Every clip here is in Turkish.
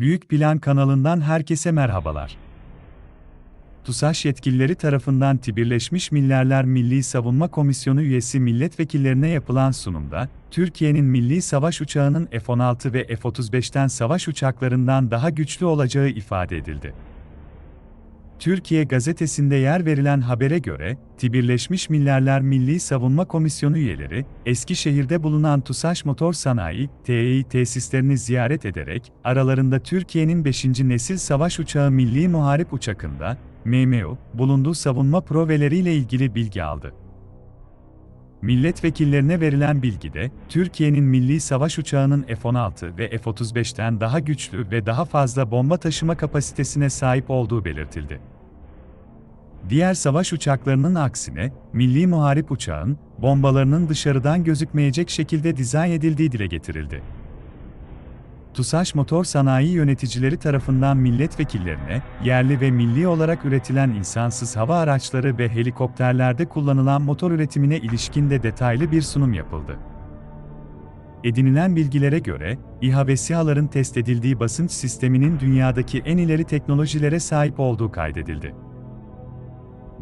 Büyük Plan kanalından herkese merhabalar. TUSAŞ yetkilileri tarafından Birleşmiş Milletler Milli Savunma Komisyonu üyesi milletvekillerine yapılan sunumda, Türkiye'nin milli savaş uçağının F-16 ve F-35'ten savaş uçaklarından daha güçlü olacağı ifade edildi. Türkiye gazetesinde yer verilen habere göre, Birleşmiş Milletler Milli Savunma Komisyonu üyeleri, Eskişehir'de bulunan TUSAŞ Motor Sanayi, TEİ tesislerini ziyaret ederek, aralarında Türkiye'nin 5. nesil savaş uçağı Milli Muharip Uçakı'nda, MMU, bulunduğu savunma proveleriyle ilgili bilgi aldı. Milletvekillerine verilen bilgide, Türkiye'nin milli savaş uçağının F-16 ve F-35'ten daha güçlü ve daha fazla bomba taşıma kapasitesine sahip olduğu belirtildi. Diğer savaş uçaklarının aksine, milli muharip uçağın, bombalarının dışarıdan gözükmeyecek şekilde dizayn edildiği dile getirildi. TUSAŞ Motor Sanayi yöneticileri tarafından milletvekillerine, yerli ve milli olarak üretilen insansız hava araçları ve helikopterlerde kullanılan motor üretimine ilişkin de detaylı bir sunum yapıldı. Edinilen bilgilere göre, İHA ve SİHA'ların test edildiği basınç sisteminin dünyadaki en ileri teknolojilere sahip olduğu kaydedildi.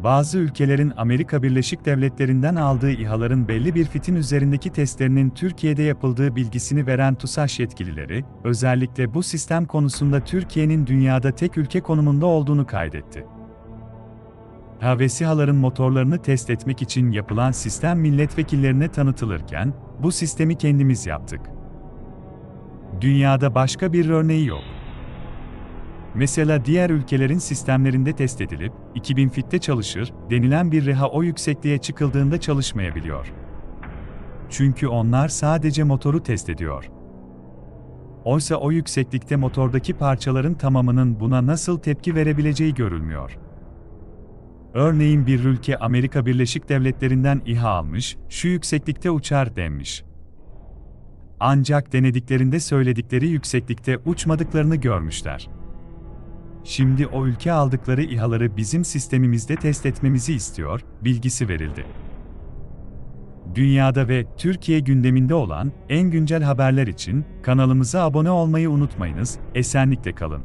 Bazı ülkelerin Amerika Birleşik Devletleri'nden aldığı İHA'ların belli bir fitin üzerindeki testlerinin Türkiye'de yapıldığı bilgisini veren TUSAŞ yetkilileri, özellikle bu sistem konusunda Türkiye'nin dünyada tek ülke konumunda olduğunu kaydetti. İHA ve SİHA'ların motorlarını test etmek için yapılan sistem milletvekillerine tanıtılırken, bu sistemi kendimiz yaptık. Dünyada başka bir örneği yok. Mesela diğer ülkelerin sistemlerinde test edilip, 2000 fitte çalışır, denilen bir reha o yüksekliğe çıkıldığında çalışmayabiliyor. Çünkü onlar sadece motoru test ediyor. Oysa o yükseklikte motordaki parçaların tamamının buna nasıl tepki verebileceği görülmüyor. Örneğin bir ülke Amerika Birleşik Devletleri'nden İHA almış, şu yükseklikte uçar denmiş. Ancak denediklerinde söyledikleri yükseklikte uçmadıklarını görmüşler. Şimdi o ülke aldıkları İHA'ları bizim sistemimizde test etmemizi istiyor, bilgisi verildi. Dünyada ve Türkiye gündeminde olan en güncel haberler için kanalımıza abone olmayı unutmayınız, esenlikle kalın.